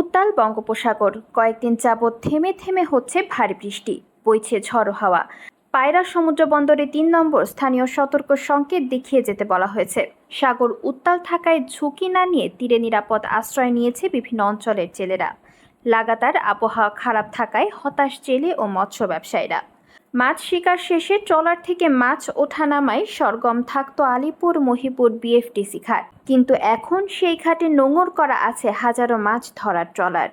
উত্তাল বঙ্গোপসাগর। কয়েকদিন যাবৎ থেমে থেমে হচ্ছে ভারী বৃষ্টি, বইছে ঝড়ো হাওয়া। পায়রা সমুদ্র বন্দরে তিন নম্বর স্থানীয় সতর্ক সংকেত দেখিয়ে যেতে বলা হয়েছে। সাগর উত্তাল থাকায় ঝুঁকি না নিয়ে তীরে নিরাপদ আশ্রয় নিয়েছে বিভিন্ন অঞ্চলের জেলেরা। লাগাতার আবহাওয়া খারাপ থাকায় হতাশ জেলে ও মৎস্য ব্যবসায়ীরা। মাছ শিকার শেষে ট্রলার থেকে মাছ ওঠা ওঠানামায় সরগম থাকত আলিপুর মহিপুর বিএফটিসি ঘাট। কিন্তু এখন সেই ঘাটে নোঙর করা আছে হাজারো মাছ ধরার ট্রলার।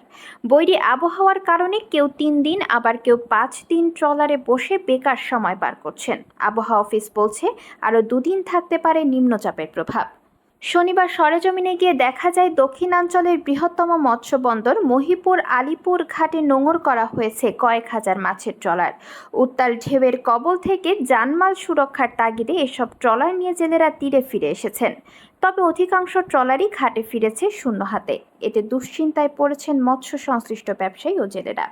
বৈরী আবহাওয়ার কারণে কেউ তিন দিন, আবার কেউ পাঁচ দিন ট্রলারে বসে বেকার সময় পার করছেন। আবহাওয়া অফিস বলছে, আরও দুদিন থাকতে পারে নিম্নচাপের প্রভাব। শনিবার সরেজমিনে গিয়ে দেখা যায় দক্ষিণাঞ্চলের বৃহত্তম মৎস্য বন্দর মহিপুর আলিপুর ঘাটে নোঙর করা হয়েছে কয়েক হাজার মাছের ট্রলার। উত্তাল ঢেউয়ের কবল থেকে জানমাল সুরক্ষার তাগিদে এসব ট্রলার নিয়ে জেলেরা তীরে ফিরে এসেছেন। তবে অধিকাংশ ট্রলারই ঘাটে ফিরেছে শূন্য হাতে। এতে দুশ্চিন্তায় পড়েছেন মৎস্য সংশ্লিষ্ট ব্যবসায়ী ও জেলেরা।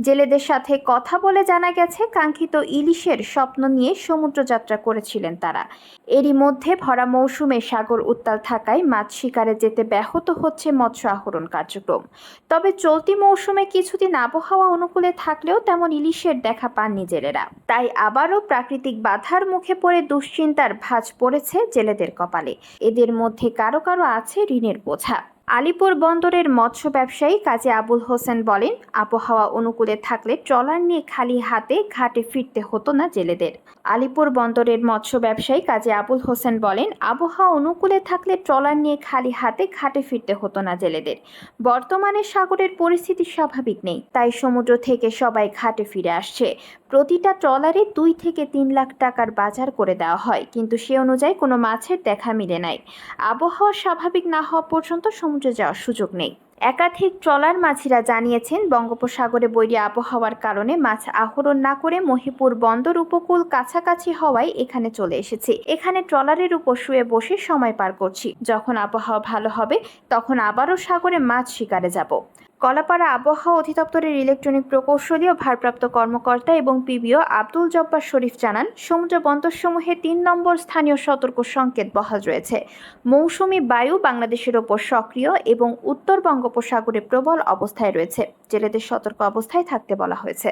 জেলেদের সাথে কথা বলে জানা গেছে, কাঙ্ক্ষিত ইলিশের স্বপ্ন নিয়ে সমুদ্রযাত্রা করেছিলেন তারা। এরই মধ্যে ভরা মৌসুমে সাগর উত্তাল থাকায় মাছ শিকারে যেতে ব্যাহত হচ্ছে মৎস্য আহরণ কার্যক্রম। তবে চলতি মৌসুমে কিছুদিন আবহাওয়া অনুকূলে থাকলেও তেমন ইলিশের দেখা পাননি জেলেরা। তাই আবারও প্রাকৃতিক বাধার মুখে পড়ে দুশ্চিন্তার ভাঁজ পড়েছে জেলেদের কপালে। এদের মধ্যে কারও কারও আছে ঋণের বোঝা। আলিপুর বন্দরের মৎস্য ব্যবসায়ী কাজী আবুল হোসেন বলেন, আবহাওয়া অনুকূলে থাকলে ট্রলার নিয়ে খালি হাতে ঘাটে ফিরতে হতো না জেলেদের। আলিপুর বন্দরের মৎস্য ব্যবসায়ী কাজী আবুল হোসেন বলেন, আবহাওয়া অনুকূলে থাকলে ট্রলার নিয়ে খালি হাতে ঘাটে ফিরতে হতো না জেলেদের। বর্তমানে সাগরের পরিস্থিতি স্বাভাবিক নেই, তাই সমুদ্র থেকে সবাই ঘাটে ফিরে আসছে। প্রতিটা ট্রলারে দুই থেকে তিন লাখ টাকার বাজার করে দেওয়া হয়, কিন্তু সে অনুযায়ী কোনো মাছের দেখা মিলে নাই। আবহাওয়া স্বাভাবিক না হওয়া পর্যন্ত সমুদ্রে যাওয়ার সুযোগ নেই। একাধিক ট্রলার মাছিরা জানিয়েছেন, বঙ্গোপসাগরে বৈরী আবহাওয়ার কারণে মাছ আহরণ না করে মহিপুর বন্দর উপকূল কাছাকাছি হওয়ায় এখানে চলে এসেছে। এখানে ট্রলারের উপর শুয়ে বসে সময় পার করছি। যখন আবহাওয়া ভালো হবে, তখন আবারও সাগরে মাছ শিকারে যাব। কলাপাড়া আবহাওয়া অধিদপ্তরের ইলেকট্রনিক প্রকৌশলী ও ভারপ্রাপ্ত কর্মকর্তা এবং পিবিও আব্দুল জব্বার শরীফ জানান, সমুদ্র বন্দরসমূহে তিন নম্বর স্থানীয় সতর্ক সংকেত বহাল রয়েছে। মৌসুমি বায়ু বাংলাদেশের ওপর সক্রিয় এবং উত্তর বঙ্গোপসাগরে প্রবল অবস্থায় রয়েছে। জেলেদের সতর্ক অবস্থায় থাকতে বলা হয়েছে।